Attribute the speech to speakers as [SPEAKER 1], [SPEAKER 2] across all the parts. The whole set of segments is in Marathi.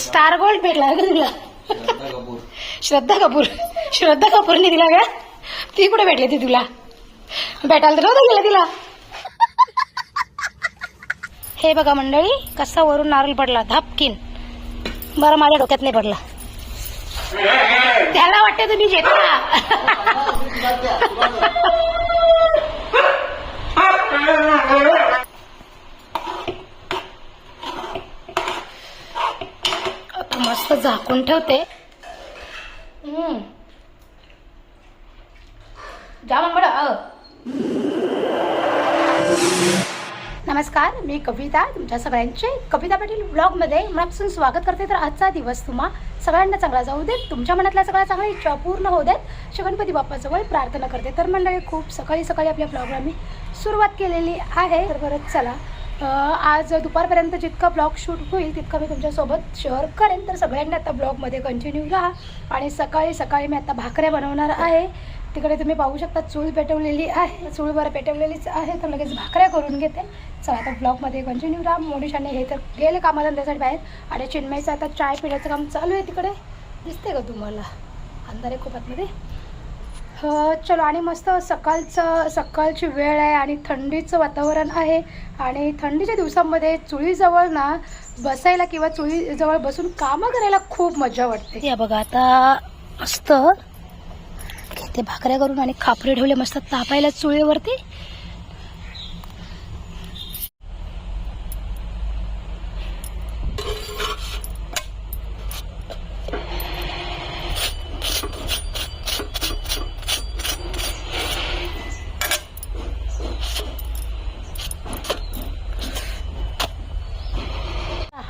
[SPEAKER 1] स्टार गोल्ड भेटला का तुला?
[SPEAKER 2] श्रद्धा कपूर.
[SPEAKER 1] श्रद्धा कपूर. श्रद्धा कपूरने दिला का? ती कुठे भेटली ती तुला? भेटायला तर नव्हतं गेलं तिला. हे बघा मंडळी कसा वरून नारळ पडला धापकीन. बरं माझ्या डोक्यात नाही पडला. त्याला वाटतं तुम्ही जेता आता मस्त झाकून ठेवते. जा मग नमस्कार मी कविता तुमच्या सगळ्यांचे कविता पाटील ब्लॉगमध्ये मनापासून स्वागत करते. तर आजचा दिवस तुम्हा सगळ्यांना चांगला जाऊ देत तुमच्या मनातल्या सगळ्या चांगल्या इच्छा पूर्ण होऊ देत श्री गणपती बाप्पाजवळ प्रार्थना करते. तर मंडळी खूप सकाळी सकाळी आपल्या ब्लॉगला मी सुरुवात केलेली आहे. तर बरं चला. आज दुपारपर्यंत जितका ब्लॉग शूट होईल तितका मी तुमच्यासोबत शेअर करेन. तर सगळ्यांनी आता ब्लॉगमध्ये कंटिन्यू राहा आणि सकाळी सकाळी मी आता भाकऱ्या बनवणार आहे. तिकडे तुम्ही पाहू शकता चूल पेटवलेली आहे. चूल बरं पेटवलेलीच आहे तर लगेच भाकऱ्या करून घेते. चला आता ब्लॉगमध्ये कंटिन्यू राहा. मोनिशाने हे तर गेले कामाला त्यासाठी बाहेर. आणि चिन्मयचं आता चाय पिण्याचं काम चालू आहे तिकडे. दिसते का तुम्हाला? अंधारे आहे खूप आतमध्ये. चलो आणि मस्त सकाळचं सकाळची वेळ आहे आणि थंडीचं वातावरण आहे. आणि थंडीच्या दिवसांमध्ये चुळीजवळ ना बसायला किंवा चुळीजवळ बसून कामं करायला खूप मजा वाटते. या बघा आता मस्त ते भाकऱ्या करून आणि खापरे ठेवले मस्त तापायला चुळीवरती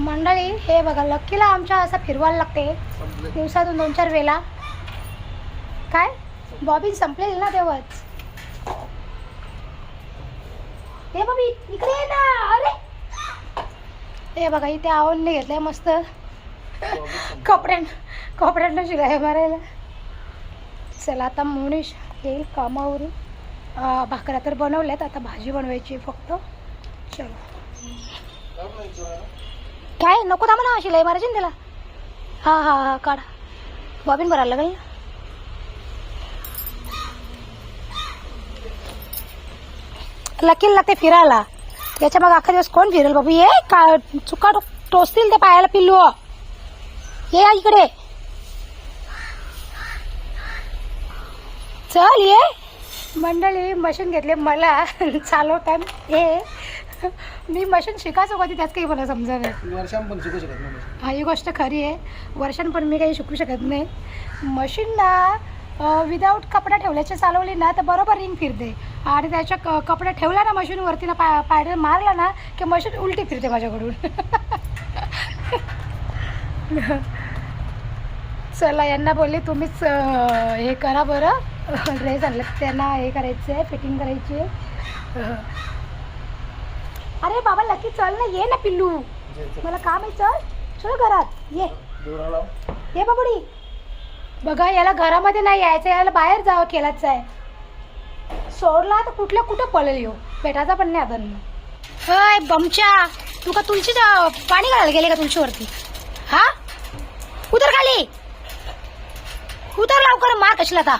[SPEAKER 1] मंडळी हे बघा लक्कीला आमच्या असं फिरवायला लागते. दिवसातून दोन चार वेळा काय? बॉबी संपलेली ना तेव्हाच. हे बॉबी इकडे ये ना. अरे! हे बघा इथे आवडने घेतलंय मस्त. कपड्यां कपड्यांना शिलाई मारायला. चला आता मोनिश येईल कामावरून. भाकऱ्या तर बनवल्यात आता भाजी बनवायची फक्त. चलो. काय? नको थांबा ना लय मारायची ना त्याला. हा हा हा काढ. बॉबिन भरायला लागेल. ना लकील लागते फिरायला. त्याच्या मग अख्खा दिवस कोण फिरेल बाबू? ये का चुका टोचतील ते पायाला पिल्लू. ये इकडे. चल ये. मंडळी मशीन घेतले मला चालवताना हे. मी मशीन शिकायचं कधी त्यात काही मला समजा नाही.
[SPEAKER 2] वर्षां पण शिकू शकत नाही
[SPEAKER 1] हा ही गोष्ट खरी आहे. वर्षां पण मी काही शिकू शकत नाही. मशीनला विदाऊट कपडा ठेवल्याची चालवली ना तर बरोबर रिंग फिरते. आणि त्याच्या क कपडा ठेवला ना मशीनवरती ना पा पायडल मारला ना की मशीन उलटी फिरते माझ्याकडून. चला यांना बोलले तुम्हीच हे करा बरं. ड्रेस आणले त्यांना हे करायचं आहे फिटिंग करायची आहे अरे बाबा लकी चल ना. ये ना पिल्लू. मला काम आहे चल. चल घरात. ये. ये बाबुडी. बघा याला घरामध्ये नाही यायचं याला बाहेर जावं केलाच आहे. सोडला तर कुठल्या कुठं पळेल येऊ पेटाचा पण नाही आपण होय बमच्या तू का तुळशी पाणी घालायला गेले का तुळशीवरती हा? उतर खाली. उतर लवकर मार कशला आता?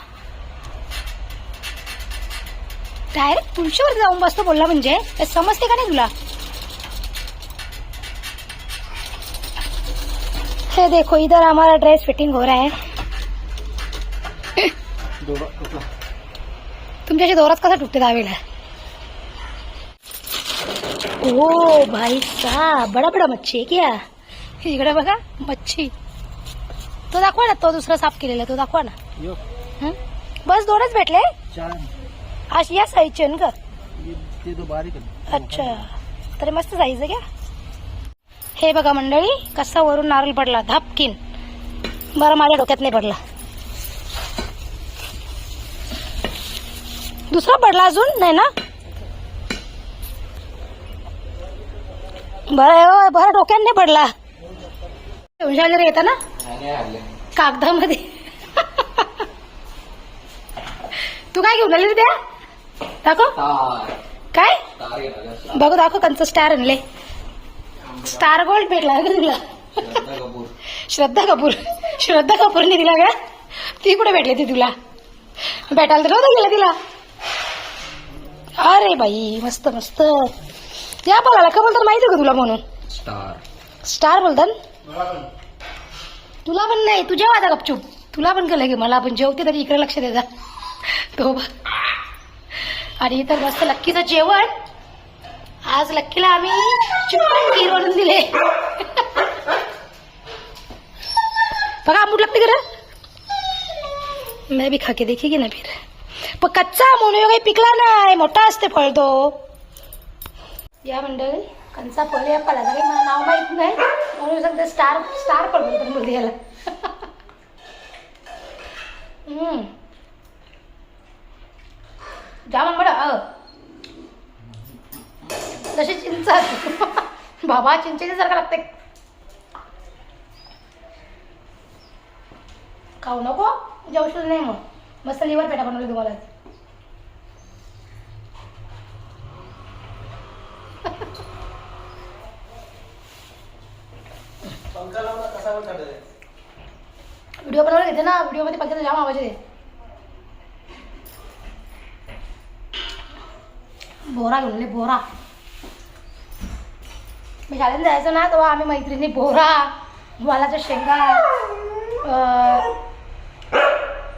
[SPEAKER 1] डायरेक्ट तुळशीवर जाऊन बसतो बोलला म्हणजे? समजते का नाही तुला? हे देखो इधर हमारा ड्रेस फिटिंग हो रहा है. तुमच्याशी दोरात कसा तुटते दावेला? ओ भाई साहब बडा बडा मच्छी आहे क्या? इकडे बघा मच्छी. तो दाखवा ना तो दुसरा साफ केलेला तो दाखवा ना? बस दोनच भेटले? अशी या साईजचे ना ग?
[SPEAKER 2] ते तो बारीक आहे.
[SPEAKER 1] अच्छा. तरी मस्त साईज आहे क्या हे बघा मंडळी कसा वरून नारळ पडला. धापकीन. बरं माझ्या डोक्यात नाही पडला. दुसरा पडला अजून? नाही ना? बरं बरं डोक्यात नाही पडला. वगैरे येतं ना? कागदामध्ये. तू काय घेऊन आली त्या? दाखव. काय? बघू दाखव कंच स्टार आणले. स्टार गोल्ड भेटला का तुला?
[SPEAKER 2] श्रद्धा कपूर.
[SPEAKER 1] श्रद्धा कपूर श्रद्धा कपूरने दिला का? ती कुठे भेटली ती तुला? भेटायला तर नव्हतं गेलं तिला. अरे बाई मस्त मस्त. या बोलायला का बोलतात माहिती का तुला म्हणून?
[SPEAKER 2] स्टार
[SPEAKER 1] स्टार बोलतात? तुला पण नाही तुझ्या वादा गपचूप. तुला पण केलं की मला पण जेवते तरी इकडे लक्ष दे जा. तो बघ. आणि तर मस्त लक्कीचं जेवण. आज लक्कीला आम्ही चिकन खीर बनवून दिले. बघा आंबूट लागते करा मैं भी खा के देखेगी ना फिर. पण कच्चा म्हणून काही पिकला नाही मोठा असते फळ तो. या मंडळी कंचा फळ या फळाचं काही मला नाव माहीत नाही. म्हणून सांगते स्टार स्टार फळ बोलतात बोलते याला हम्म. जाम अ. जशी चिंच बाबा चिंचेच्या सारखं लागते. खाऊ नको जेवशील नाही मग. मस्त लिव्हर पेटा बनवली तुम्हाला. व्हिडिओ बनवायला घेते ना व्हिडिओमध्ये पंख्याचा जाम आवाज येते. बोरा घेऊन बोरा. मी शाळेत जायचं ना तेव्हा आम्ही मैत्रिणी बोरा वालाच्या शेंगा अं,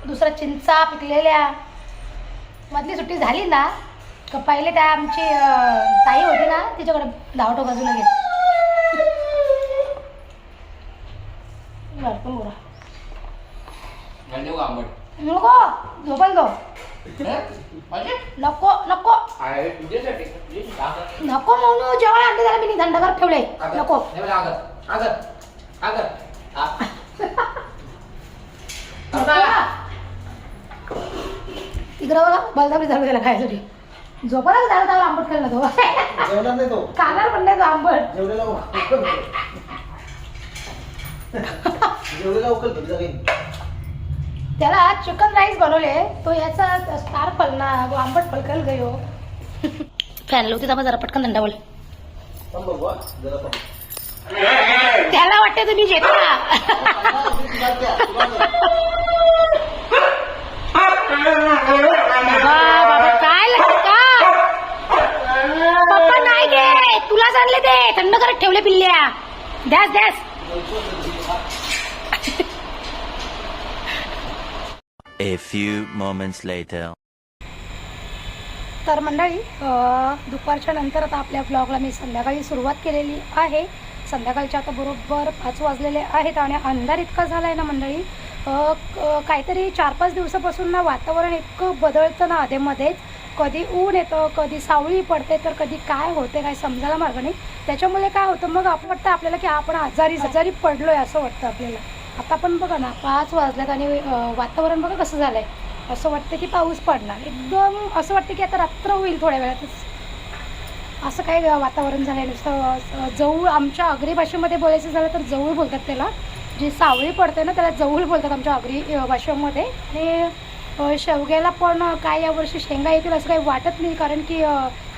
[SPEAKER 1] दुसरा चिंचा पिकलेल्या. मधली सुट्टी झाली ना का पहिले त्या आमची ताई होती ना तिच्याकडे बाजूला घेत भरपूर बोरा. नको झोपल तो.
[SPEAKER 2] माझे
[SPEAKER 1] नको नको. नको म्हणून जेवण आणले त्याला मी थंडगार ठेवले नको. तिकडं बघा बलदाबी झालं त्याला खायसाठी. झोपायला झालं त्याला आंबट खायला तो.
[SPEAKER 3] नाही तो.
[SPEAKER 1] कानार पण नाही तो आंबट.
[SPEAKER 3] उकल
[SPEAKER 1] त्याला चिकन राईस बनवले. तो याचा स्टार फल ना वो आंबट फल कल गयो फॅन लावते तर जरा पटकन थंडा बोल.
[SPEAKER 3] पण बघू जरा पण.
[SPEAKER 1] त्याला वाटते तुम्ही
[SPEAKER 3] तुला तुला.
[SPEAKER 1] बाबा बाबा काय का पप्पा नाही घे तुलाच आणले ते. थंड करत ठेवले पिल्ल्या. द्यास द्यास.
[SPEAKER 4] A few moments later.
[SPEAKER 1] तर मंडळी दुपारच्या नंतर आता आपल्या ब्लॉगला मी संध्याकाळी सुरुवात केलेली आहे. संध्याकाळच्या आता बरोबर पाच वाजलेले आहेत आणि अंधार इतका झाला आहे ना मंडळी. काहीतरी चार पाच दिवसापासून ना वातावरण इतकं बदलतं ना आधेमध्येच. कधी ऊन येतं कधी सावळी पडते तर कधी काय होते काय समजायला मार्ग नाही. त्याच्यामुळे काय होतं मग आपण वाटतं आपल्याला की आपण आजारी आजारी पडलोय असं वाटतं आपल्याला. आता पण बघा ना पाच वाजल्यात आणि वातावरण बघा कसं झालं आहे असं वाटतं की पाऊस पडणार. एकदम असं वाटतं की आता रात्र होईल थोड्या वेळातच. असं काय वातावरण झालं आहे नुसतं जवळ आमच्या आगरी भाषेमध्ये बोलायचं झालं तर जवळ बोलतात त्याला. जी सावळी पडते ना त्याला जवळ बोलतात आमच्या आगरी भाषेमध्ये. आणि शेवग्याला पण काय यावर्षी शेंगा येतील असं काही वाटत नाही. कारण की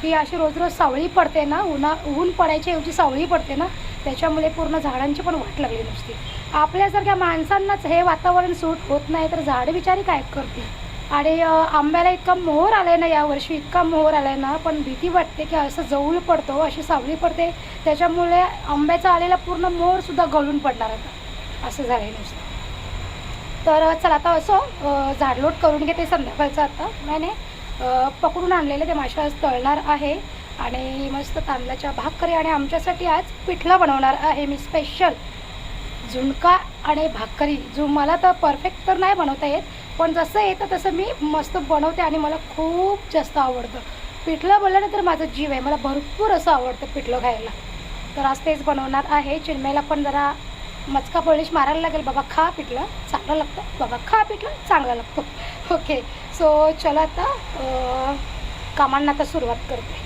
[SPEAKER 1] ही अशी रोज रोज सावळी पडते ना उन्हा ऊन पडायच्या ऐवजी सावळी पडते ना. त्याच्यामुळे पूर्ण झाडांची पण वाट लागली नुसती. आपल्यासारख्या माणसांनाच हे वातावरण सूट होत नाही तर झाडं बिचारी काय करतील? आणि आंब्याला इतका मोहर आलाय ना यावर्षी इतका मोहर आलाय ना पण भीती वाटते की असं जवळ पडतो अशी सावली पडते. त्याच्यामुळे आंब्याचा आलेला पूर्ण मोहर सुद्धा गळून पडणार आता असं झालंय नुसतं. तर चला आता असं झाडलोट करून घेते संध्याकाळचं आता. नाही पकडून आणलेले ते माशा आज तळणार आहे. आणि मस्त तांदळाच्या भाकरी आणि आमच्यासाठी आज पिठलं बनवणार आहे मी स्पेशल झुणका आणि भाकरी जो मला तर परफेक्ट तर नाही बनवता येत पण जसं येतं तसं मी मस्त बनवते आणि मला खूप जास्त आवडतं. पिठलं बोललं तर माझं जीव आहे मला भरपूर असं आवडतं पिठलं खायला. तर आज तेच बनवणार आहे. चिन्मयला पण जरा मचका पॉलिश मारायला लागेल. बाबा खा पिठलं. चांगलं लागतं. बाबा खा पिठलं. चांगलं लागतं. ओके सो चला आता कामांना आता सुरुवात करते.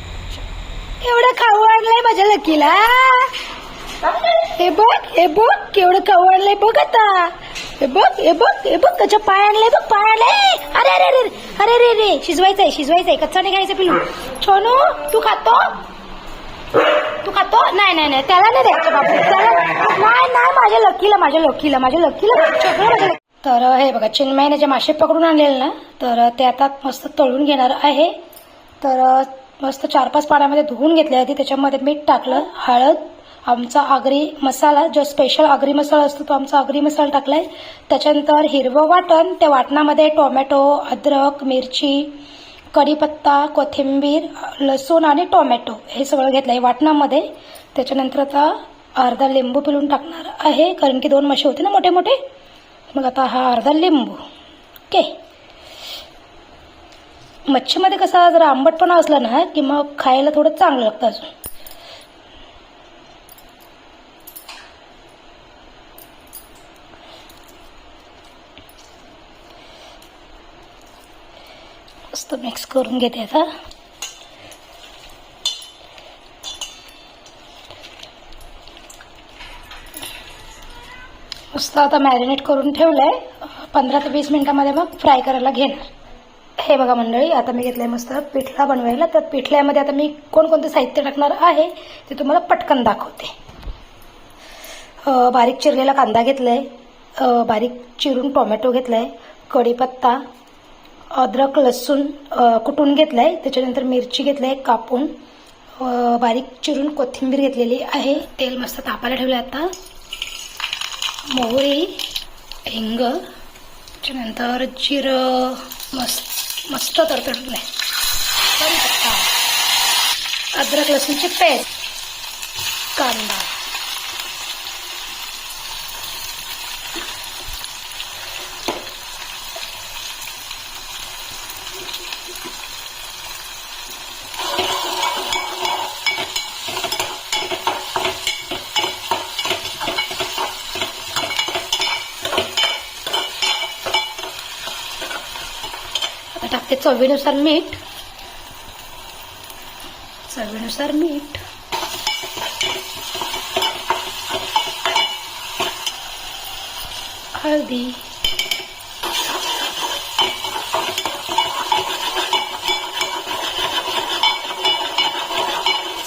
[SPEAKER 1] एवढं खाऊ आणलंय माझ्या लकीला. हे बघ हे बघ केवढं खाऊ आणलंय बघ आता. हे बघ हे बघ हे बघ त्याच्या पाय आणलंय बघ पाय आणलंय. अरे अरे अरे अरे अरे रे शिजवायचंय शिजवायचंय कच्चा नाही खायचं पिलू छोनू तू खातो? तू खातो? नाही नाही नाही त्याला नाही द्यायचं बापू त्याला नाही नाही लकीला माझ्या लकीला माझ्या लकीला माझ्या लकीला तर हे बघा चिन्मयने जे मासे पकडून आणलेले ना तर ते आता मस्त तळून घेणार आहे. तर मस्त चार पाच पाण्यामध्ये धुवून घेतले आधी त्याच्यामध्ये मीठ टाकलं हळद आमचा आगरी मसाला जो स्पेशल आगरी मसाला असतो तो आमचा आगरी मसाला टाकलाय. त्याच्यानंतर हिरवं वाटण त्या वाटणामध्ये टोमॅटो अद्रक मिरची कढीपत्ता कोथिंबीर लसूण आणि टोमॅटो हे सगळं घेतलं आहे वाटणामध्ये. त्याच्यानंतर आता अर्धा लिंबू पिळून टाकणार आहे कारण की दोन मशी होते ना मोठे मोठे मग आता हा अर्धा लिंबू. ओके. मच्छीमध्ये कसा जरा आंबटपणा असला ना की मग खायला थोडं चांगलं लागतं अजून. मस्त मिक्स करून घेते आता. मस्त आता मॅरिनेट करून ठेवलंय. पंधरा ते वीस मिनिटामध्ये मग फ्राय करायला घेणार. हे बघा मंडळी. आता मी घेतलंय मस्त पिठला बनवायला. तर पिठल्यामध्ये आता मी कोणकोणतं साहित्य टाकणार आहे ते तुम्हाला पटकन दाखवते. बारीक चिरलेला कांदा घेतलाय. बारीक चिरून टोमॅटो घेतलाय. कढीपत्ता अद्रक लसूण कुटून कुटून घेतलाय. त्याच्यानंतर मिरची घेतलाय कापून. बारीक चिरून कोथिंबीर घेतलेली आहे. तेल मस्त तापायला ठेवलं आता. मोहरी हिंग त्याच्यानंतर जिरं मस्त मस्त तरतडलं आहे अद्रक लसूणची पेस्ट. कांदा आता टाकते चवीनुसार मीठ. चवीनुसार मीठ. हळदी.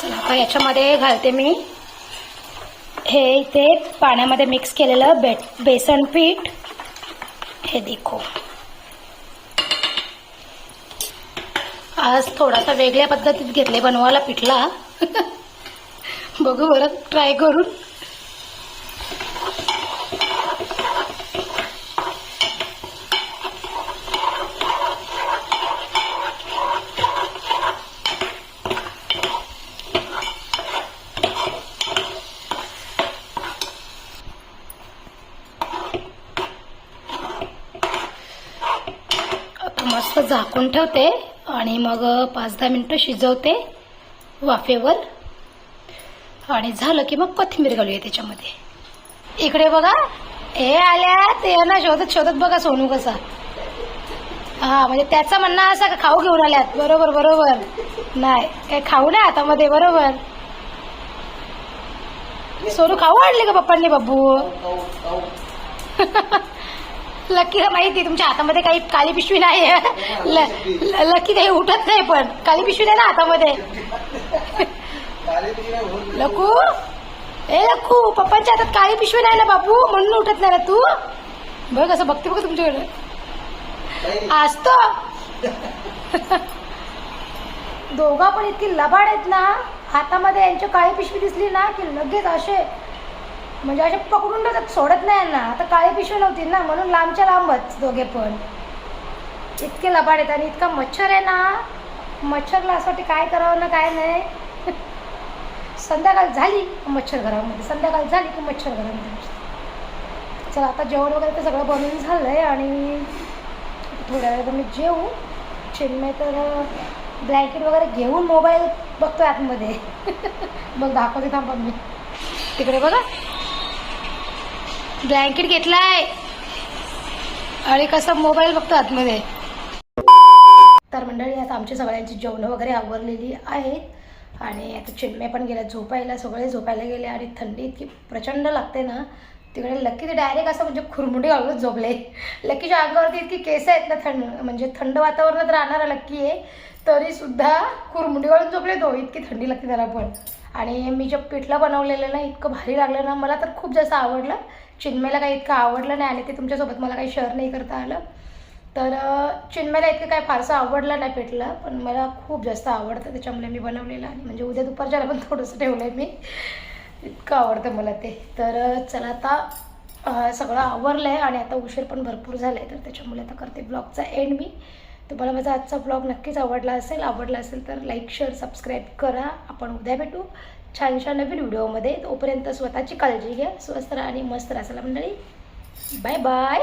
[SPEAKER 1] चला याच्यामध्ये घालते मी. हे इथे पाण्यामध्ये मिक्स केलेलं बे बेसन पीठ. हे देखो. आज थोडासा वेगळ्या पद्धतीत घेतले बनवायला पिठला. बघू बरं ट्राय करून. मस्त झाकून ठेवते. आणि मग पाच दहा मिनटं शिजवते वाफेवर. आणि झालं की मग कोथिंबीर घालूया त्याच्यामध्ये. इकडे बघा. हे आल्या ते ना शोधत शोधत बघा सोनू कसा. हा म्हणजे त्याचं म्हणणं असं का खाऊ घेऊन आल्यात? बरोबर बरोबर. नाही काय खाऊ नाही हातामध्ये बरोबर. सोनू खाऊ आणले का पप्पांनी बाबू? लकीला माहिती तुमच्या हातामध्ये काही काळी पिशवी नाही ल- लकी काही उठत नाही पण. काळी पिशवी नाही ना हातामध्ये? लकू? ए लकू पप्पांच्या हातात काळी पिशवी नाही ना बापू म्हणून उठत नाही ना तू? बघ कसं बघते बघ तुमच्याकडे. असतो दोघा पण इतकी लबाड आहेत ना. हातामध्ये यांची काळी पिशवी दिसली ना की लगेच असे म्हणजे असे पकडून ठेवतात सोडत नाही यांना. आता काळी पिशवी नव्हती ना म्हणून लांबच्या लांबच दोघे पण. इतके लबाड आहेत आणि इतका मच्छर आहे ना. मच्छरला असं वाटते काय करावं ना काय नाही. संध्याकाळ झाली मच्छर घरामध्ये. संध्याकाळ झाली की मच्छर घरामध्ये चला आता जेवण वगैरे तर सगळं बनवून आहे आणि थोड्या वेळात मी जेवू. चिन्मय तर ब्लँकेट वगैरे घेऊन मोबाईल बघतो आतमध्ये. मग दाखवते थांबा मी. तिकडे बघा. ब्लँकेट घेतलाय. आणि कसं मोबाईल बघतो आतमध्ये. तर मंडळी आता आमची सगळ्यांची जेवणं वगैरे आवरलेली आहेत. आणि आता चिन्मय पण गेल्या झोपायला सगळे झोपायला गेले. आणि थंडी इतकी प्रचंड लागते ना तिकडे लक्की ते डायरेक्ट असं म्हणजे खुरमुडी घालून झोपले. लक्कीच्या अंगावरती इतकी केस आहेत ना थंड म्हणजे थंड वातावरणात राहणारा लक्की आहे तरीसुद्धा खुरमुडी घालून झोपले तो. इतकी थंडी लागते त्याला पण. आणि मी जे पिठलं बनवलेलं ना इतकं भारी लागलं ना मला तर खूप जास्त आवडलं. चिन्मेला काही इतकं आवडलं नाही आणि ते तुमच्यासोबत मला काही शेअर नाही करता आलं. तर चिन्मेला इतकं काय फारसं आवडलं नाही पेटलं पण मला खूप जास्त आवडतं त्याच्यामुळे मी बनवलेलं आणि म्हणजे उद्या दुपारच्याला पण थोडंसं ठेवलं आहे मी. इतकं आवडतं मला ते. तर चला आता सगळं आवरलं आहे आणि आता उशीर पण भरपूर झाला आहे तर त्याच्यामुळे आता करते ब्लॉगचा एंड मी. तुम्हाला माझा आजचा ब्लॉग नक्कीच आवडला असेल आवडला असेल तर लाईक शेअर सबस्क्राईब करा. आपण उद्या भेटू. छानशा नवीन व्हिडिओमध्ये तोपर्यंत स्वतःची काळजी घ्या स्वस्त राहा आणि मस्त राहा. मंडळी बाय बाय